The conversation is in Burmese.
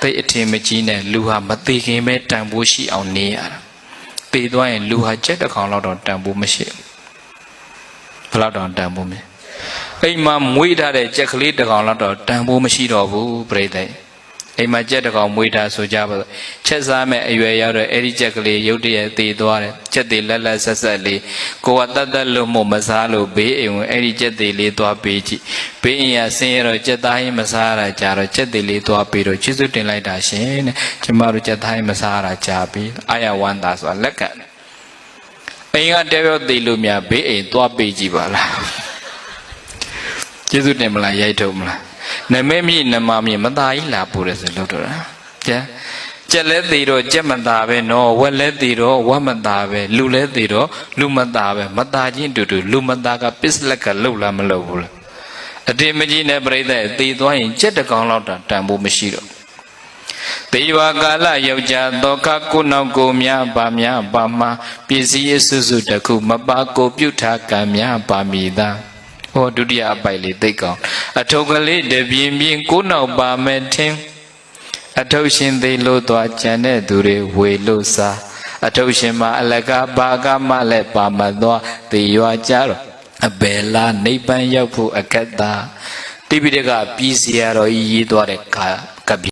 သိအထင်မကြီးနဲ့လူဟာမသေးခင်ပဲတန်ဖိုးရှိအောင်နေရတာသေသွားရင်လူဟာကြက်တစ်ကောင်လောက်တော့တန်ဖိုးမရှိဘူးဘယ်လောက်တောင်တန်ဖိုးမလဲအိမ်မှာမွေးထားတဲ့ကြက်ကလေးတစ်ကောင်လောက်တော့တန်ဖိုးမရှိတော့ဘူးပြိတ္တိ အိမ်မှာကြက်တစ်ကောင်မွေးထားဆိုကြပါတော့ချက်စားမဲ့အရွယ်ရောက်တော့အဲ့ဒီကြက်ကလေးရုတ်တရက်သေသွားတယ်ကြက်သေးလက်လက်ဆက်ဆက်လေးကိုကတတ်တတ်လို့မို့မစားလို့ဘေးအိမ်ဝင်အဲ့ဒီကြက်သေးလေးသွားပေးကြည့်ဘေးအိမ်ကဆင်းရတော့ကြက်သားရင်မစားရတာကြာတော့ကြက်သေးလေးသွားပေးတော့ကျေးဇူးတင်လိုက်တာရှင်တဲ့ကျမတို့ကြက်သားရင်မစားရတာကြာပြီအာရဝန္တာဆိုတာလက်ခံတယ်အိမ်ကတဲပြောသေးလို့များဘေးအိမ်သွားပေးကြည့်ပါလားကျေးဇူးတင်မလားရိုက်ထုတ်မလား နမဲမြင့်နမမြင့်မသားကြီးလာပို့တယ်ဆိုလို့တော့တာကျန်ကြက်လဲသေးတော့ကြက်မသားပဲနော်ဝက်လဲသေးတော့ဝက်မသားပဲလူလဲသေးတော့လူမသားပဲမသားချင်းတူတူလူမသားကပစ္စလက်ကလှုပ်လားမလှုပ်ဘူးလားအတင်မကြီးနဲ့ပြိဿရဲ့သေသွားရင်ကြက်တကောင်လောက်တန်တန်ဖို့မရှိတော့သေဝကာလယောက်ျားသောကကိုနောက်ကိုများပါများပါမှာပစ္စည်းအစုစုတစ်ခုမပါကိုပြုထားကံများပါမိသားဟောဒုတိယအပိုက်လေးသိတ်ကောင် အထုပ်ကလေးတပြင်းပြင်းကိုနောက်ပါမဲ့ထင်းအထုပ်ရှင်သေးလို့သွားကြံတဲ့သူတွေဝေလို့စားအထုပ်ရှင်မှာအလကားဘာကမှလည်းပါမသွားသေရွာကြတော့အဘယ်လားနိဗ္ဗာန်ရောက်ဖို့အခက်သားတိပိဋကပြည်စီရတော်ကြီးရေးသွားတဲ့ကာကပ္ပိ